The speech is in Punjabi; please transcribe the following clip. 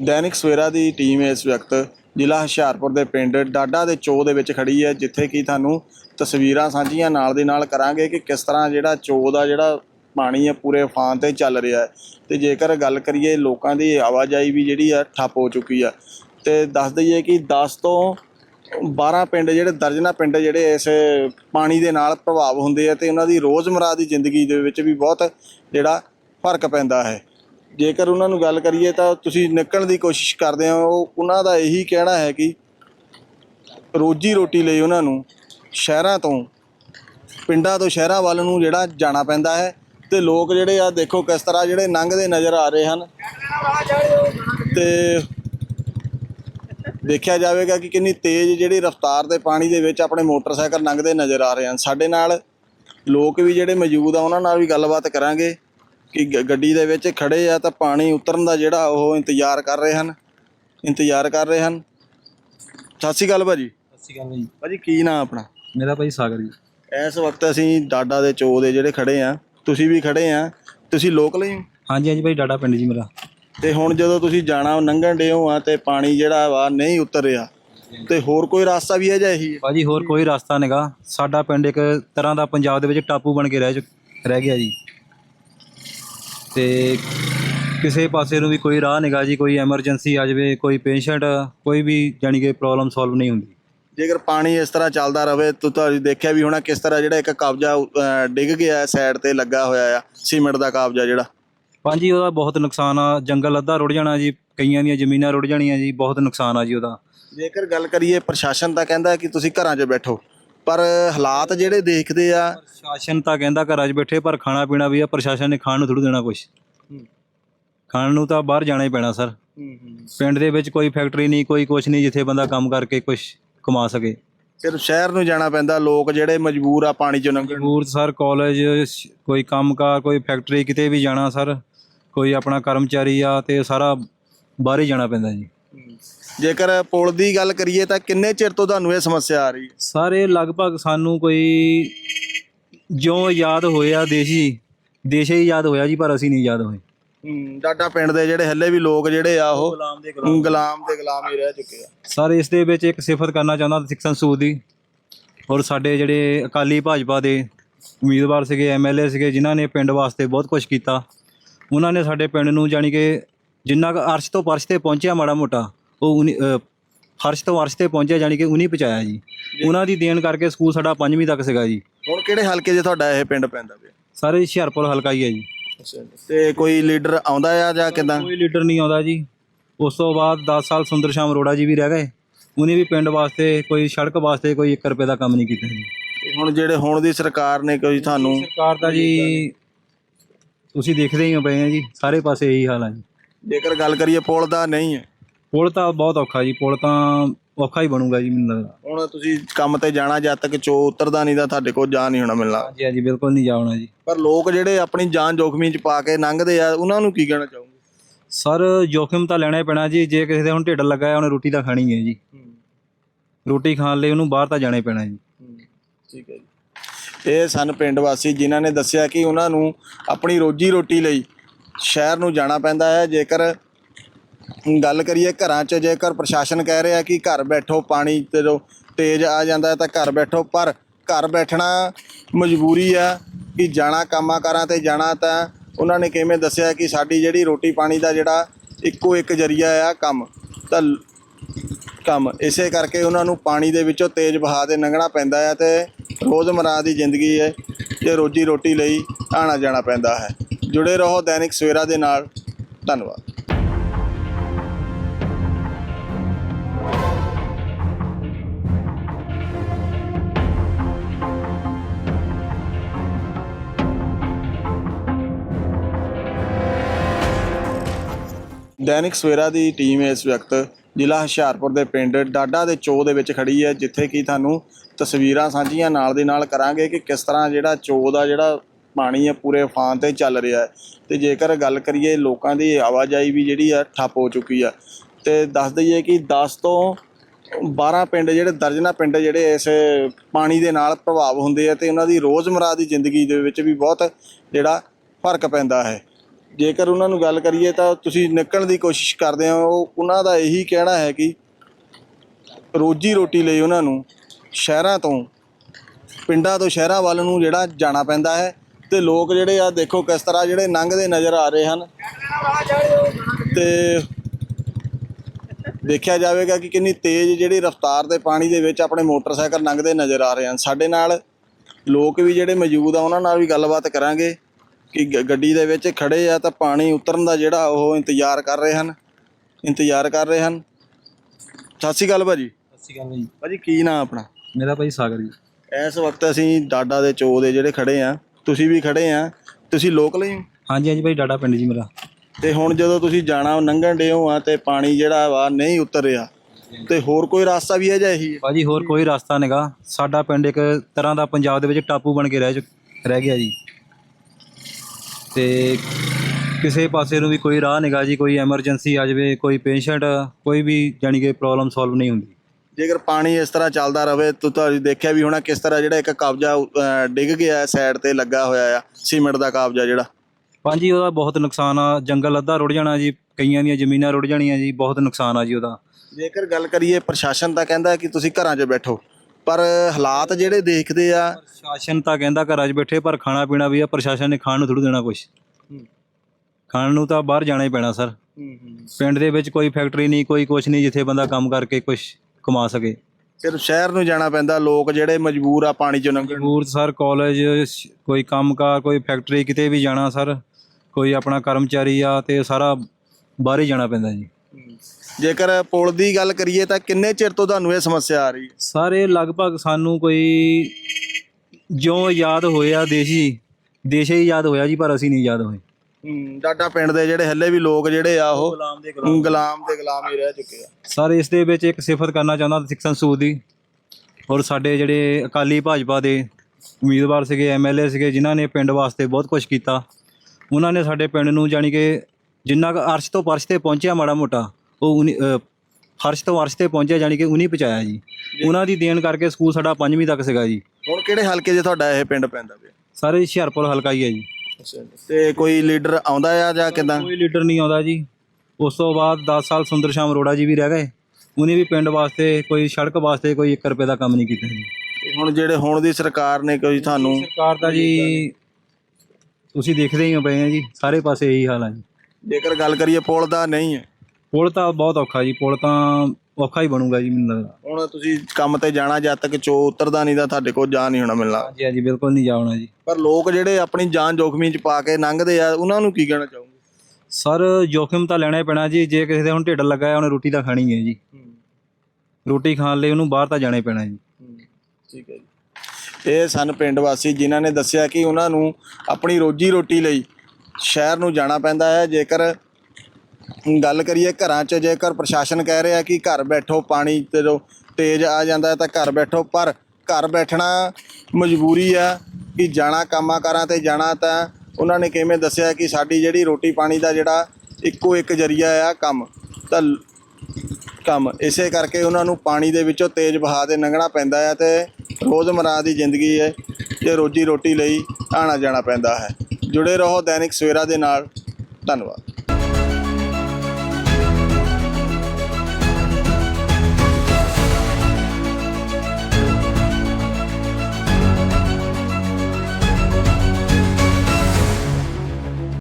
ਦੈਨਿਕ ਸਵੇਰਾ ਦੀ ਟੀਮ ਇਸ ਵਕਤ ਜ਼ਿਲ੍ਹਾ ਹੁਸ਼ਿਆਰਪੁਰ ਦੇ ਪਿੰਡ ਡਾਡਾ ਦੇ ਚੋ ਦੇ ਵਿੱਚ ਖੜੀ ਹੈ, ਜਿੱਥੇ ਕਿ ਤੁਹਾਨੂੰ ਤਸਵੀਰਾਂ ਸਾਂਝੀਆਂ ਨਾਲ ਦੇ ਨਾਲ ਕਰਾਂਗੇ ਕਿ ਕਿਸ ਤਰ੍ਹਾਂ ਜਿਹੜਾ ਚੋ ਦਾ ਜਿਹੜਾ ਪਾਣੀ ਹੈ ਪੂਰੇ ਫਾਨ ਤੇ ਚੱਲ ਰਿਹਾ ਹੈ। ਤੇ ਜੇਕਰ ਗੱਲ ਕਰੀਏ ਲੋਕਾਂ ਦੀ ਆਵਾਜਾਈ ਵੀ ਜਿਹੜੀ ਆ ਠੱਪ ਹੋ ਚੁੱਕੀ ਆ ਤੇ ਦੱਸ ਦਈਏ ਕਿ 10 ਤੋਂ 12 ਪਿੰਡ ਜਿਹੜੇ ਦਰਜਨਾ ਪਿੰਡ ਜਿਹੜੇ ਇਸ ਪਾਣੀ ਦੇ ਨਾਲ ਪ੍ਰਭਾਵ ਹੁੰਦੇ ਆ ਤੇ ਉਹਨਾਂ ਦੀ ਰੋਜ਼ਮਰਾ ਦੀ ਜ਼ਿੰਦਗੀ ਦੇ ਵਿੱਚ ਵੀ ਬਹੁਤ ਜਿਹੜਾ ਫ਼ਰਕ ਪੈਂਦਾ ਹੈ। ਜੇਕਰ ਉਹਨਾਂ ਨੂੰ ਗੱਲ ਕਰੀਏ ਤਾਂ ਤੁਸੀਂ ਨਿਕਲਣ ਦੀ ਕੋਸ਼ਿਸ਼ ਕਰਦੇ ਹੋ, ਉਹ- ਉਹਨਾਂ ਦਾ ਇਹੀ ਕਹਿਣਾ ਹੈ ਕਿ ਰੋਜੀ ਰੋਟੀ ਲਈ ਉਹਨਾਂ ਨੂੰ ਸ਼ਹਿਰਾਂ ਤੋਂ, ਪਿੰਡਾਂ ਤੋਂ ਸ਼ਹਿਰਾਂ ਵੱਲ ਨੂੰ ਜਿਹੜਾ ਜਾਣਾ ਪੈਂਦਾ ਹੈ ਤੇ ਲੋਕ ਜਿਹੜੇ ਆ ਦੇਖੋ ਕਿਸ ਤਰ੍ਹਾਂ ਜਿਹੜੇ ਲੰਘਦੇ ਨਜ਼ਰ ਆ ਰਹੇ ਹਨ। ਤੇ ਦੇਖਿਆ ਜਾਵੇਗਾ ਕਿ ਕਿੰਨੀ ਤੇਜ਼ ਜਿਹੜੀ ਰਫ਼ਤਾਰ ਦੇ ਪਾਣੀ ਦੇ ਵਿੱਚ ਆਪਣੇ ਮੋਟਰਸਾਈਕਲ ਲੰਘਦੇ ਨਜ਼ਰ ਆ ਰਹੇ ਹਨ। ਸਾਡੇ ਨਾਲ ਲੋਕ ਵੀ ਜਿਹੜੇ ਮੌਜੂਦ ਆ, ਉਹਨਾਂ ਨਾਲ ਵੀ ਗੱਲਬਾਤ ਕਰਾਂਗੇ। ਕਿ ਗੱਡੀ ਦੇ ਵਿੱਚ ਖੜੇ ਆ ਤਾਂ ਪਾਣੀ ਉਤਰਨ ਦਾ ਜਿਹੜਾ ਉਹ ਇੰਤਜ਼ਾਰ ਕਰ ਰਹੇ ਹਨ। ਇੰਤਜ਼ਾਰ ਕਰ ਰਹੇ ਹਨ। ਸਤਿ ਸ਼੍ਰੀ ਅਕਾਲ ਭਾਜੀ। ਸਤਿ ਸ਼੍ਰੀ ਅਕਾਲ ਜੀ। ਭਾਜੀ ਕੀ ਨਾਮ ਆਪਣਾ? ਮੇਰਾ ਭਾਈ ਸਾਗਰ ਜੀ। ਇਸ ਵਕਤ ਅਸੀਂ ਡਾਡਾ ਦੇ ਚੋ ਦੇ ਜਿਹੜੇ ਖੜੇ ਆ ਤੁਸੀਂ ਵੀ ਖੜੇ ਆ। ਤੁਸੀਂ ਲੋਕਲ ਹੀ ਹੋ? ਹਾਂਜੀ ਹਾਂਜੀ ਭਾਈ ਡਾਡਾ ਪਿੰਡ ਜੀ ਮੇਰਾ। ਤੇ ਹੁਣ ਜਦੋਂ ਤੁਸੀਂ ਜਾਣਾ ਲੰਘਣ ਡਿਓ ਆ ਤੇ ਪਾਣੀ ਜਿਹੜਾ ਵਾ ਨਹੀਂ ਉਤਰ ਰਿਹਾ। ਤੇ ਹੋਰ ਕੋਈ ਰਸਤਾ ਵੀ ਹੈ ਜਾਂ ਇਹੀ ਹੈ? ਭਾਜੀ ਹੋਰ ਕੋਈ ਰਸਤਾ ਨਹੀਂਗਾ ਸਾਡਾ ਪਿੰਡ ਇੱਕ ਤਰ੍ਹਾਂ ਦਾ ਪੰਜਾਬ ਦੇ ਵਿੱਚ ਟਾਪੂ ਬਣ ਕੇ ਰਹਿ ਚੁੱਕ- ਰਹਿ ਗਿਆ ਜੀ। ਤੇ ਕਿਸੇ ਪਾਸੇ ਨੂੰ ਵੀ ਕੋਈ ਰਾਹ ਨਹੀਂਗਾ ਜੀ ਕੋਈ ਐਮਰਜੈਂਸੀ ਆ ਜਾਵੇ ਕੋਈ ਪੇਸ਼ੈਂਟ ਕੋਈ ਵੀ ਜਾਨੀ ਕਿ ਪ੍ਰੋਬਲਮ ਸੋਲਵ ਨਹੀਂ ਹੁੰਦੀ। ਜੇਕਰ ਪਾਣੀ ਇਸ ਤਰ੍ਹਾਂ ਚੱਲਦਾ ਰਵੇ ਤਾਂ ਤੁਸੀਂ ਦੇਖਿਆ ਵੀ ਹੋਣਾ ਕਿਸ ਤਰ੍ਹਾਂ ਜਿਹੜਾ ਇੱਕ ਕਬਜ਼ਾ ਅਹ, ਡਿੱਗ ਗਿਆ ਸਾਈਡ ਤੇ ਲੱਗਾ ਹੋਇਆ ਆ ਸੀਮੈਂਟ ਦਾ ਕਬਜ਼ਾ ਜਿਹੜਾ। ਭਾਜੀ ਉਹਦਾ ਬਹੁਤ ਨੁਕਸਾਨ ਆ। ਜੰਗਲ ਅੱਧਾ ਰੁੜ ਜਾਣਾ ਜੀ ਕਈਆਂ ਦੀਆਂ ਜ਼ਮੀਨਾਂ ਰੁੜ ਜਾਣੀਆਂ ਜੀ ਬਹੁਤ ਨੁਕਸਾਨ ਆ ਜੀ ਉਹਦਾ। ਜੇਕਰ ਗੱਲ ਕਰੀਏ ਪ੍ਰਸ਼ਾਸਨ ਤਾਂ ਕਹਿੰਦਾ ਕਿ ਤੁਸੀਂ ਘਰਾਂ 'ਚ ਬੈਠੋ। ਪਰ ਹਾਲਾਤ ਜਿਹੜੇ ਦੇਖਦੇ ਆ ਪ੍ਰਸ਼ਾਸਨ ਤਾਂ ਕਹਿੰਦਾ ਘਰਾਂ 'ਚ ਬੈਠੇ ਪਰ ਖਾਣਾ ਪੀਣਾ ਵੀ ਆ ਪ੍ਰਸ਼ਾਸਨ ਨੇ ਖਾਣ ਨੂੰ ਥੋੜ੍ਹਾ ਦੇਣਾ ਕੁਛ। ਖਾਣ ਨੂੰ ਤਾਂ ਬਾਹਰ ਜਾਣਾ ਹੀ ਪੈਣਾ ਸਰ। ਪਿੰਡ ਦੇ ਵਿੱਚ ਕੋਈ ਫੈਕਟਰੀ ਨਹੀਂ ਕੋਈ ਕੁਛ ਨਹੀਂ ਜਿੱਥੇ ਬੰਦਾ ਕੰਮ ਕਰਕੇ ਕੁਛ ਕਮਾ ਸਕੇ। ਫਿਰ ਸ਼ਹਿਰ ਨੂੰ ਜਾਣਾ ਪੈਂਦਾ ਲੋਕ ਜਿਹੜੇ ਮਜਬੂਰ ਆ ਪਾਣੀ 'ਚੋਂ ਲੰਘਣ। ਮਜਬੂਰ ਸਰ ਕਾਲਜ ਕੋਈ ਕੰਮਕਾਰ ਕੋਈ ਫੈਕਟਰੀ ਕਿਤੇ ਵੀ ਜਾਣਾ ਸਰ। ਕੋਈ ਆਪਣਾ ਕਰਮਚਾਰੀ ਆ ਤੇ ਸਾਰਾ ਬਾਹਰ ਹੀ ਜਾਣਾ ਪੈਂਦਾ ਜੀ। ਜੇਕਰ ਪੁਲ ਦੀ ਗੱਲ ਕਰੀਏ ਤਾਂ ਕਿੰਨੇ ਚਿਰ ਤੋਂ ਤੁਹਾਨੂੰ ਇਹ ਸਮੱਸਿਆ ਆ ਰਹੀ ਹੈ? ਸਾਰੇ ਲਗਭਗ ਸਾਨੂੰ ਕੋਈ ਜਿਉਂ ਯਾਦ ਹੋਇਆ ਦੇਸ਼ੀ ਦੇਸ਼ ਹੀ ਯਾਦ ਹੋਇਆ ਜੀ ਪਰ ਅਸੀਂ ਨਹੀਂ ਯਾਦ ਹੋਏ। ਡਾਡਾ ਪਿੰਡ ਦੇ ਜਿਹੜੇ ਹੱਲੇ ਵੀ ਲੋਕ ਜਿਹੜੇ ਆ ਉਹ ਗੁਲਾਮ ਦੇ ਗੁਲਾਮ। ਤੇ ਗੁਲਾਮ ਹੀ ਰਹਿ ਚੁੱਕੇ ਆ। ਸਰ ਇਸ ਦੇ ਵਿੱਚ ਇੱਕ ਸਿਫਤ ਕਰਨਾ ਚਾਹੁੰਦਾ ਸਿੱਖ ਸੰਸੂਦ ਦੀ ਔਰ ਸਾਡੇ ਜਿਹੜੇ ਅਕਾਲੀ ਭਾਜਪਾ ਦੇ ਉਮੀਦਵਾਰ ਸੀਗੇ ਐਮਐਲਏ ਸੀਗੇ ਜਿਨ੍ਹਾਂ ਨੇ ਪਿੰਡ ਵਾਸਤੇ ਬਹੁਤ ਕੁਝ ਕੀਤਾ। ਉਹਨਾਂ ਨੇ ਸਾਡੇ ਪਿੰਡ ਨੂੰ ਜਾਣੀ ਕਿ ਜਿੰਨਾ ਕੁ ਅਰਸ਼ ਤੋਂ ਪਰਸ਼ ਤੇ ਪਹੁੰਚਿਆ ਮਾੜਾ ਮੋਟਾ ਉਹ ਉਨੀ ਅ, ਫਰਸ਼ ਤੋਂ ਅਰਸ਼ ਤੇ ਪਹੁੰਚਿਆ ਜਾਣੀ ਕਿ ਉਨੀ ਪਹੁੰਚਾਇਆ ਜੀ। ਉਹਨਾਂ ਦੀ ਦੇਣ ਕਰਕੇ ਸਕੂਲ ਸਾਡਾ ਪੰਜਵੀਂ ਤੱਕ ਸੀਗਾ ਜੀ। ਹੁਣ ਕਿਹੜੇ ਹਲਕੇ 'ਚ ਤੁਹਾਡਾ ਇਹ ਪਿੰਡ ਪੈਂਦਾ ਪਿਆ? ਸਾਰੇ ਹੁਸ਼ਿਆਰਪੁਰ ਹਲਕਾ ਹੀ ਹੈ ਜੀ। ਤੇ ਕੋਈ ਲੀਡਰ ਆਉਂਦਾ ਆ ਜਾਂ ਕਿਦਾਂ? ਕੋਈ ਲੀਡਰ ਨਹੀਂ ਆਉਂਦਾ ਜੀ। ਉਸ ਤੋਂ ਬਾਅਦ 10 ਸਾਲ ਸੁੰਦਰ ਸ਼ਾਮ ਅਰੋੜਾ ਜੀ ਵੀ ਰਹਿ ਗਏ। ਉਹਨੇ ਵੀ ਪਿੰਡ ਵਾਸਤੇ ਕੋਈ ਸੜਕ ਵਾਸਤੇ ਕੋਈ 1 ਰੁਪਏ ਦਾ ਕੰਮ ਨਹੀਂ ਕੀਤਾ ਜੀ। ਹੁਣ ਜਿਹੜੇ ਹੁਣ ਦੀ ਸਰਕਾਰ ਨੇ ਕੋਈ ਤੁਹਾਨੂੰ ਸਰਕਾਰ ਦਾ ਜੀ ਤੁਸੀਂ ਦੇਖਦੇ ਹੀ ਹੋ ਪਏ ਆ ਜੀ। ਸਾਰੇ ਪਾਸੇ ਇਹੀ ਹਾਲ ਆ ਜੀ। ਜੇਕਰ ਗੱਲ ਕਰੀਏ ਪੁਲ ਦਾ ਨਹੀਂ ਹੈ। ਪੁਲ ਤਾਂ ਬਹੁਤ ਔਖਾ ਜੀ ਪੁਲ ਤਾਂ ਔਖਾ ਹੀ ਬਣੂਗਾ ਜੀ ਮੈਨੂੰ ਲੱਗਦਾ। ਹੁਣ ਤੁਸੀਂ ਕੰਮ ਤੇ ਜਾਣਾ ਜਦ ਤੱਕ ਚੋ ਉਤਰਦਾ ਨਹੀਂ ਤਾਂ ਤੁਹਾਡੇ ਕੋਲ ਜਾ ਨਹੀਂ ਹੋਣਾ ਮਿਲਣਾ। ਹਾਂਜੀ ਹਾਂਜੀ ਬਿਲਕੁਲ ਨਹੀਂ ਜਾਣਾ ਜੀ। ਪਰ ਲੋਕ ਜਿਹੜੇ ਆਪਣੀ ਜਾਨ ਜੋਖਮੀ 'ਚ ਪਾ ਕੇ ਲੰਘਦੇ ਆ ਉਹਨਾਂ ਨੂੰ ਕੀ ਕਹਿਣਾ ਚਾਹੋਗੇ? ਸਰ ਜੋਖਿਮ ਤਾਂ ਲੈਣਾ ਹੀ ਪੈਣਾ ਜੀ ਜੇ ਕਿਸੇ ਦੇ ਹੁਣ ਢਿੱਡ ਲੱਗਾ ਹੈ ਉਹਨੇ ਰੋਟੀ ਤਾਂ ਖਾਣੀ ਹੈ ਜੀ। ਰੋਟੀ ਖਾਣ ਲਈ ਉਹਨੂੰ ਬਾਹਰ ਤਾਂ ਜਾਣਾ ਹੀ ਪੈਣਾ ਜੀ। ਠੀਕ ਹੈ ਜੀ। ਇਹ ਸਨ ਪਿੰਡ ਵਾਸੀ ਜਿਨ੍ਹਾਂ ਨੇ ਦੱਸਿਆ ਕਿ ਉਹਨਾਂ ਨੂੰ ਆਪਣੀ ਰੋਜੀ ਰੋਟੀ ਲਈ ਸ਼ਹਿਰ ਨੂੰ ਜਾਣਾ ਪੈਂਦਾ ਹੈ। ਜੇਕਰ ਗੱਲ ਕਰੀਏ ਘਰਾਂ 'ਚ, ਜੇਕਰ ਪ੍ਰਸ਼ਾਸਨ ਕਹਿ ਰਿਹਾ ਕਿ ਘਰ ਬੈਠੋ, ਪਾਣੀ ਜਦੋਂ ਤੇਜ਼ ਆ ਜਾਂਦਾ ਤਾਂ ਘਰ ਬੈਠੋ। ਪਰ ਘਰ ਬੈਠਣਾ ਮਜਬੂਰੀ ਆ ਕਿ ਜਾਣਾ ਕੰਮਾਂ ਕਾਰਾਂ ਤੇ ਜਾਣਾ ਤਾਂ ਉਹਨਾਂ ਨੇ ਕਿਵੇਂ ਦੱਸਿਆ ਕਿ ਸਾਡੀ ਜਿਹੜੀ ਰੋਟੀ ਪਾਣੀ ਦਾ ਜਿਹੜਾ ਇੱਕੋ ਇੱਕ ਜਰੀਆ ਆ ਕੰਮ। ਤਾਂ ਕੰਮ ਇਸੇ ਕਰਕੇ ਉਹਨਾਂ ਨੂੰ ਪਾਣੀ ਦੇ ਵਿੱਚੋਂ ਤੇਜ਼ ਵਹਾਅ ਦੇ ਲੰਘਣਾ ਪੈਂਦਾ ਹੈ ਤੇ ਰੋਜ਼ਮਰਾ ਦੀ ਜ਼ਿੰਦਗੀ ਹੈ। ਤੇ ਰੋਜੀ ਰੋਟੀ ਲਈ ਆਣਾ ਜਾਣਾ ਪੈਂਦਾ ਹੈ। ਜੁੜੇ ਰਹੋ ਦੈਨਿਕ ਸਵੇਰਾ ਦੇ ਨਾਲ। ਧੰਨਵਾਦ। ਦੈਨਿਕ ਸਵੇਰਾ ਦੀ ਟੀਮ ਇਸ ਵਕਤ ਜ਼ਿਲ੍ਹਾ ਹੁਸ਼ਿਆਰਪੁਰ ਦੇ ਪਿੰਡ ਡਾਡਾ ਦੇ ਚੋ ਦੇ ਵਿੱਚ ਖੜੀ ਹੈ, ਜਿੱਥੇ ਕਿ ਤੁਹਾਨੂੰ ਤਸਵੀਰਾਂ ਸਾਂਝੀਆਂ ਨਾਲ ਦੇ ਨਾਲ ਕਰਾਂਗੇ ਕਿ ਕਿਸ ਤਰ੍ਹਾਂ ਜਿਹੜਾ ਚੋ ਦਾ ਜਿਹੜਾ ਪਾਣੀ ਹੈ ਪੂਰੇ ਫਾਨ ਤੇ ਚੱਲ ਰਿਹਾ ਹੈ। ਤੇ ਜੇਕਰ ਗੱਲ ਕਰੀਏ ਲੋਕਾਂ ਦੀ ਆਵਾਜਾਈ ਵੀ ਜਿਹੜੀ ਆ, ਠੱਪ ਹੋ ਚੁੱਕੀ ਆ। ਤੇ ਦੱਸ ਦਈਏ ਕਿ 10 ਤੋਂ 12 ਪਿੰਡ ਜਿਹੜੇ ਦਰਜਨਾ ਪਿੰਡ ਜਿਹੜੇ ਇਸ ਪਾਣੀ ਦੇ ਨਾਲ ਪ੍ਰਭਾਵ ਹੁੰਦੇ ਆ, ਤੇ ਉਹਨਾਂ ਦੀ ਰੋਜ਼ਮਰਾ ਦੀ ਜ਼ਿੰਦਗੀ ਦੇ ਵਿੱਚ ਵੀ ਬਹੁਤ ਜਿਹੜਾ ਫ਼ਰਕ ਪੈਂਦਾ ਹੈ। ਜੇਕਰ ਉਹਨਾਂ ਨੂੰ ਗੱਲ ਕਰੀਏ ਤਾਂ ਤੁਸੀਂ ਨਿਕਲਣ ਦੀ ਕੋਸ਼ਿਸ਼ ਕਰਦੇ ਹੋ ਉਹ- ਉਹਨਾਂ ਦਾ ਇਹੀ ਕਹਿਣਾ ਹੈ ਕਿ ਰੋਜੀ ਰੋਟੀ ਲਈ ਉਹਨਾਂ ਨੂੰ ਸ਼ਹਿਰਾਂ ਤੋਂ, ਪਿੰਡਾਂ ਤੋਂ ਸ਼ਹਿਰਾਂ ਵੱਲ ਨੂੰ ਜਿਹੜਾ ਜਾਣਾ ਪੈਂਦਾ ਹੈ। ਤੇ ਲੋਕ ਜਿਹੜੇ ਆ ਦੇਖੋ ਕਿਸ ਤਰ੍ਹਾਂ ਜਿਹੜੇ ਲੰਘਦੇ ਨਜ਼ਰ ਆ ਰਹੇ ਹਨ। ਤੇ ਦੇਖਿਆ ਜਾਵੇਗਾ ਕਿ ਕਿੰਨੀ ਤੇਜ਼ ਜਿਹੜੀ ਰਫ਼ਤਾਰ ਦੇ ਪਾਣੀ ਦੇ ਵਿੱਚ ਆਪਣੇ ਮੋਟਰਸਾਈਕਲ ਲੰਘਦੇ ਨਜ਼ਰ ਆ ਰਹੇ ਹਨ। ਸਾਡੇ ਨਾਲ ਲੋਕ ਵੀ ਜਿਹੜੇ ਮੌਜੂਦ ਆ ਉਹਨਾਂ ਨਾਲ ਵੀ ਗੱਲਬਾਤ ਕਰਾਂਗੇ ਕਿ ਗੱਡੀ ਦੇ ਵਿੱਚ ਖੜੇ ਆ ਤਾਂ ਪਾਣੀ ਉਤਰਨ ਦਾ ਜਿਹੜਾ ਉਹ ਇੰਤਜ਼ਾਰ ਕਰ ਰਹੇ ਹਨ ਇੰਤਜ਼ਾਰ ਕਰ ਰਹੇ ਹਨ। ਸਤਿ ਸ਼੍ਰੀ ਅਕਾਲ ਭਾਜੀ। ਸਤਿ ਸ਼੍ਰੀ ਅਕਾਲ ਜੀ। ਭਾਜੀ ਕੀ ਨਾਮ ਆਪਣਾ? ਮੇਰਾ ਭਾਈ ਸਾਗਰ ਜੀ। ਇਸ ਵਕਤ ਅਸੀਂ ਡਾਡਾ ਦੇ ਚੋ ਦੇ ਜਿਹੜੇ ਖੜੇ ਆ ਤੁਸੀਂ ਵੀ ਖੜੇ ਆ। ਤੁਸੀਂ ਲੋਕਲ ਹੀ ਹੋ? ਹਾਂਜੀ ਹਾਂਜੀ ਭਾਈ ਡਾਡਾ ਪਿੰਡ ਜੀ ਮੇਰਾ। ਤੇ ਹੁਣ ਜਦੋਂ ਤੁਸੀਂ ਜਾਣਾ ਲੰਘਣ ਡੇ ਹੋ ਆ ਤੇ ਪਾਣੀ ਜਿਹੜਾ ਵਾ ਨਹੀਂ ਉਤਰ ਰਿਹਾ। ਤੇ ਹੋਰ ਕੋਈ ਰਸਤਾ ਵੀ ਹੈ ਜਾਂ ਇਹੀ ਹੈ? ਭਾਜੀ ਹੋਰ ਕੋਈ ਰਸਤਾ ਨਹੀਂਗਾ ਸਾਡਾ ਪਿੰਡ ਇੱਕ ਤਰ੍ਹਾਂ ਦਾ ਪੰਜਾਬ ਦੇ ਵਿੱਚ ਟਾਪੂ ਬਣ ਕੇ ਰਹਿ ਚੁੱਕ- ਰਹਿ ਗਿਆ ਜੀ। ਤੇ ਕਿਸੇ ਪਾਸੇ ਨੂੰ ਵੀ ਕੋਈ ਰਾਹ ਨਹੀਂਗਾ ਜੀ ਕੋਈ ਐਮਰਜੈਂਸੀ ਆ ਜਾਵੇ ਕੋਈ ਪੇਸ਼ੈਂਟ ਕੋਈ ਵੀ ਜਾਣੀ ਕਿ ਪ੍ਰੋਬਲਮ ਸੋਲਵ ਨਹੀਂ ਹੁੰਦੀ। ਜੇਕਰ ਪਾਣੀ ਇਸ ਤਰ੍ਹਾਂ ਚੱਲਦਾ ਰਵੇ ਤਾਂ ਤੁਸੀਂ ਦੇਖਿਆ ਵੀ ਹੋਣਾ ਕਿਸ ਤਰ੍ਹਾਂ ਜਿਹੜਾ ਇੱਕ ਕਬਜ਼ਾ ਡਿੱਗ ਗਿਆ ਸਾਈਡ ਤੇ ਲੱਗਾ ਹੋਇਆ ਆ ਸੀਮੈਂਟ ਦਾ ਕਬਜ਼ਾ ਜਿਹੜਾ। ਭਾਜੀ ਉਹਦਾ ਬਹੁਤ ਨੁਕਸਾਨ ਆ। ਜੰਗਲ ਅੱਧਾ ਰੁੜ ਜਾਣਾ ਜੀ ਕਈਆਂ ਦੀਆਂ ਜ਼ਮੀਨਾਂ ਰੁੜ ਜਾਣੀਆਂ ਜੀ ਬਹੁਤ ਨੁਕਸਾਨ ਆ ਜੀ ਉਹਦਾ। ਜੇਕਰ ਗੱਲ ਕਰੀਏ ਪ੍ਰਸ਼ਾਸਨ ਤਾਂ ਕਹਿੰਦਾ ਕਿ ਤੁਸੀਂ ਘਰਾਂ 'ਚ ਬੈਠੋ ਪਰ ਹਾਲਾਤ ਜਿਹੜੇ ਦੇਖਦੇ ਆ ਪ੍ਰਸ਼ਾਸਨ ਤਾਂ ਕਹਿੰਦਾ ਘਰਾਂ 'ਚ ਬੈਠੇ ਪਰ ਖਾਣਾ ਪੀਣਾ ਵੀ ਆ। ਪ੍ਰਸ਼ਾਸਨ ਨੇ ਖਾਣ ਨੂੰ ਥੋੜ੍ਹਾ ਦੇਣਾ ਕੁਛ। ਖਾਣ ਨੂੰ ਤਾਂ ਬਾਹਰ ਜਾਣਾ ਹੀ ਪੈਣਾ ਸਰ। ਪਿੰਡ ਦੇ ਵਿੱਚ ਕੋਈ ਫੈਕਟਰੀ ਨਹੀਂ ਕੋਈ ਕੁਛ ਨਹੀਂ ਜਿੱਥੇ ਬੰਦਾ ਕੰਮ ਕਰਕੇ ਕੁਛ ਕਮਾ ਸਕੇ। ਫਿਰ ਸ਼ਹਿਰ ਨੂੰ ਜਾਣਾ ਪੈਂਦਾ ਲੋਕ ਜਿਹੜੇ ਮਜਬੂਰ ਆ ਪਾਣੀ 'ਚੋਂ ਲੰਘਣ ਨੂੰ। ਮਜਬੂਰ ਸਰ ਕਾਲਜ ਕੋਈ ਕੰਮਕਾਰ ਕੋਈ ਫੈਕਟਰੀ ਕਿਤੇ ਵੀ ਜਾਣਾ ਸਰ ਕੋਈ ਆਪਣਾ ਕਰਮਚਾਰੀ ਆ ਤੇ ਸਾਰਾ ਬਾਹਰ ਹੀ ਜਾਣਾ ਪੈਂਦਾ ਜੀ। ਜੇਕਰ ਪੁਲ ਦੀ ਗੱਲ ਕਰੀਏ ਤਾਂ ਕਿੰਨੇ ਚਿਰ ਤੋਂ ਤੁਹਾਨੂੰ ਇਹ ਸਮੱਸਿਆ ਆ ਰਹੀ ਹੈ? ਸਾਰੇ ਲਗਭਗ ਸਾਨੂੰ ਕੋਈ ਜਿਉਂ ਯਾਦ ਹੋਇਆ ਦੇਸ਼ੀ ਦੇਸ਼ ਹੀ ਯਾਦ ਹੋਇਆ ਜੀ ਪਰ ਅਸੀਂ ਨਹੀਂ ਯਾਦ ਹੋਏ। ਡਾਡਾ ਪਿੰਡ ਦੇ ਜਿਹੜੇ ਹੱਲੇ ਵੀ ਲੋਕ ਜਿਹੜੇ ਆ ਉਹ ਗੁਲਾਮ ਦੇ ਗੁਲਾਮ। ਹੀ ਰਹਿ ਚੁੱਕੇ ਆ। ਸਰ ਇਸ ਦੇ ਵਿੱਚ ਇੱਕ ਸਿਫਤ ਕਰਨਾ ਚਾਹੁੰਦਾ ਸਿੱਖ ਸੰਸੂਦ ਦੀ। ਔਰ ਸਾਡੇ ਜਿਹੜੇ ਅਕਾਲੀ ਭਾਜਪਾ ਦੇ ਉਮੀਦਵਾਰ ਸੀਗੇ ਐਮਐਲਏ ਸੀਗੇ ਜਿਨ੍ਹਾਂ ਨੇ ਪਿੰਡ ਵਾਸਤੇ ਬਹੁਤ ਕੁਝ ਕੀਤਾ। ਉਹਨਾਂ ਨੇ ਸਾਡੇ ਪਿੰਡ ਨੂੰ ਜਾਣੀ ਕਿ ਜਿੰਨਾ ਕੁ ਅਰਸ਼ ਤੋਂ ਪਰਸ਼ ਤੇ ਪਹੁੰਚਿਆ ਮਾੜਾ ਮੋਟਾ ਉਹ ਫਰਸ਼ ਤੋਂ ਅਰਸ਼ ਤੇ ਪਹੁੰਚਿਆ ਜਾਣੀ ਕਿ ਉਨੀ ਪਹੁੰਚਾਇਆ ਜੀ। ਉਹਨਾਂ ਦੀ ਦੇਣ ਕਰਕੇ ਸਕੂਲ ਸਾਡਾ ਪੰਜਵੀਂ ਤੱਕ ਸੀਗਾ ਜੀ। ਹੁਣ ਕਿਹੜੇ ਹਲਕੇ 'ਚ ਤੁਹਾਡਾ ਇਹ ਪਿੰਡ ਪੈਂਦਾ ਪਿਆ? ਸਾਰੇ ਹੁਸ਼ਿਆਰਪੁਰ ਹਲਕਾ ਹੀ ਹੈ ਜੀ। ਤੇ ਕੋਈ ਲੀਡਰ ਆਉਂਦਾ ਆ ਜਾਂ ਕਿਦਾਂ? ਕੋਈ ਲੀਡਰ ਨਹੀਂ ਆਉਂਦਾ ਜੀ। ਉਸ ਤੋਂ ਬਾਅਦ 10 ਸਾਲ ਸੁੰਦਰ ਸ਼ਾਮ ਅਰੋੜਾ ਜੀ ਵੀ ਰਹਿ ਗਏ। ਉਹਨੇ ਵੀ ਪਿੰਡ ਵਾਸਤੇ ਕੋਈ ਸੜਕ ਵਾਸਤੇ ਕੋਈ 1 ਰੁਪਏ ਦਾ ਕੰਮ ਨਹੀਂ ਕੀਤਾ ਜੀ। ਹੁਣ ਜਿਹੜੇ ਹੁਣ ਦੀ ਸਰਕਾਰ ਨੇ ਕੋਈ ਤੁਹਾਨੂੰ ਸਰਕਾਰ ਦਾ ਜੀ ਤੁਸੀਂ ਦੇਖਦੇ ਹੀ ਹੋ ਪਏ ਆ ਜੀ। ਸਾਰੇ ਪਾਸੇ ਇਹੀ ਹਾਲ ਆ ਜੀ। ਜੇਕਰ ਗੱਲ ਕਰੀਏ ਪੁਲ ਦਾ ਨਹੀਂ ਹੈ। ਪੁਲ ਤਾਂ ਬਹੁਤ ਔਖਾ ਜੀ। ਪੁਲ ਤਾਂ ਔਖਾ ਹੀ ਬਣੂਗਾ ਜੀ ਮੈਨੂੰ ਲੱਗਦਾ। ਹੁਣ ਤੁਸੀਂ ਕੰਮ ਤੇ ਜਾਣਾ ਜਦ ਤੱਕ ਚੋ ਉਤਰਦਾ ਨਹੀਂ ਤਾਂ ਤੁਹਾਡੇ ਕੋਲ ਜਾ ਨਹੀਂ ਹੋਣਾ ਮਿਲਣਾ। ਹਾਂਜੀ ਹਾਂਜੀ ਬਿਲਕੁਲ ਨਹੀਂ ਜਾਣਾ ਜੀ। ਪਰ ਲੋਕ ਜਿਹੜੇ ਆਪਣੀ ਜਾਨ ਜੋਖਮੀ 'ਚ ਪਾ ਕੇ ਲੰਘਦੇ ਆ ਉਹਨਾਂ ਨੂੰ ਕੀ ਕਹਿਣਾ ਚਾਹੋਗੇ? ਸਰ ਜੋਖਿਮ ਤਾਂ ਲੈਣਾ ਹੀ ਪੈਣਾ ਜੀ। ਜੇ ਕਿਸੇ ਦੇ ਹੁਣ ਢਿੱਡ ਲੱਗਾ ਹੈ ਉਹਨੇ ਰੋਟੀ ਤਾਂ ਖਾਣੀ ਹੈ ਜੀ। ਰੋਟੀ ਖਾਣ ਲਈ ਉਹਨੂੰ ਬਾਹਰ ਤਾਂ ਜਾਣਾ ਹੀ ਪੈਣਾ ਜੀ। ਠੀਕ ਹੈ ਜੀ। ਇਹ ਸਨ ਪਿੰਡ ਵਾਸੀ ਜਿਨ੍ਹਾਂ ਨੇ ਦੱਸਿਆ ਕਿ ਉਹਨਾਂ ਨੂੰ ਆਪਣੀ ਰੋਜੀ ਰੋਟੀ ਲਈ ਸ਼ਹਿਰ ਨੂੰ ਜਾਣਾ ਪੈਂਦਾ ਹੈ। ਜੇਕਰ ਗੱਲ ਕਰੀਏ ਘਰਾਂ 'ਚ, ਜੇਕਰ ਪ੍ਰਸ਼ਾਸਨ ਕਹਿ ਰਿਹਾ ਕਿ ਘਰ ਬੈਠੋ, ਪਾਣੀ ਜਦੋਂ ਤੇਜ਼ ਆ ਜਾਂਦਾ ਤਾਂ ਘਰ ਬੈਠੋ, ਪਰ ਘਰ ਬੈਠਣਾ ਮਜਬੂਰੀ ਆ ਕਿ ਜਾਣਾ ਕੰਮਾਂ ਕਾਰਾਂ ਤੇ ਜਾਣਾ ਤਾਂ ਉਹਨਾਂ ਨੇ ਕਿਵੇਂ ਦੱਸਿਆ ਕਿ ਸਾਡੀ ਜਿਹੜੀ ਰੋਟੀ ਪਾਣੀ ਦਾ ਜਿਹੜਾ ਇੱਕੋ ਇੱਕ ਜਰੀਆ ਆ ਕੰਮ, ਤਾਂ ਕੰਮ। ਇਸੇ ਕਰਕੇ ਉਹਨਾਂ ਨੂੰ ਪਾਣੀ ਦੇ ਵਿੱਚੋਂ ਤੇਜ਼ ਵਹਾਅ ਦੇ ਲੰਘਣਾ ਪੈਂਦਾ ਹੈ ਤੇ ਰੋਜ਼ਮਰਾ ਦੀ ਜ਼ਿੰਦਗੀ ਹੈ ਤੇ ਰੋਜੀ ਰੋਟੀ ਲਈ ਆਣਾ ਜਾਣਾ ਪੈਂਦਾ ਹੈ। ਜੁੜੇ ਰਹੋ ਦੈਨਿਕ ਸਵੇਰਾ ਦੇ ਨਾਲ। ਧੰਨਵਾਦ।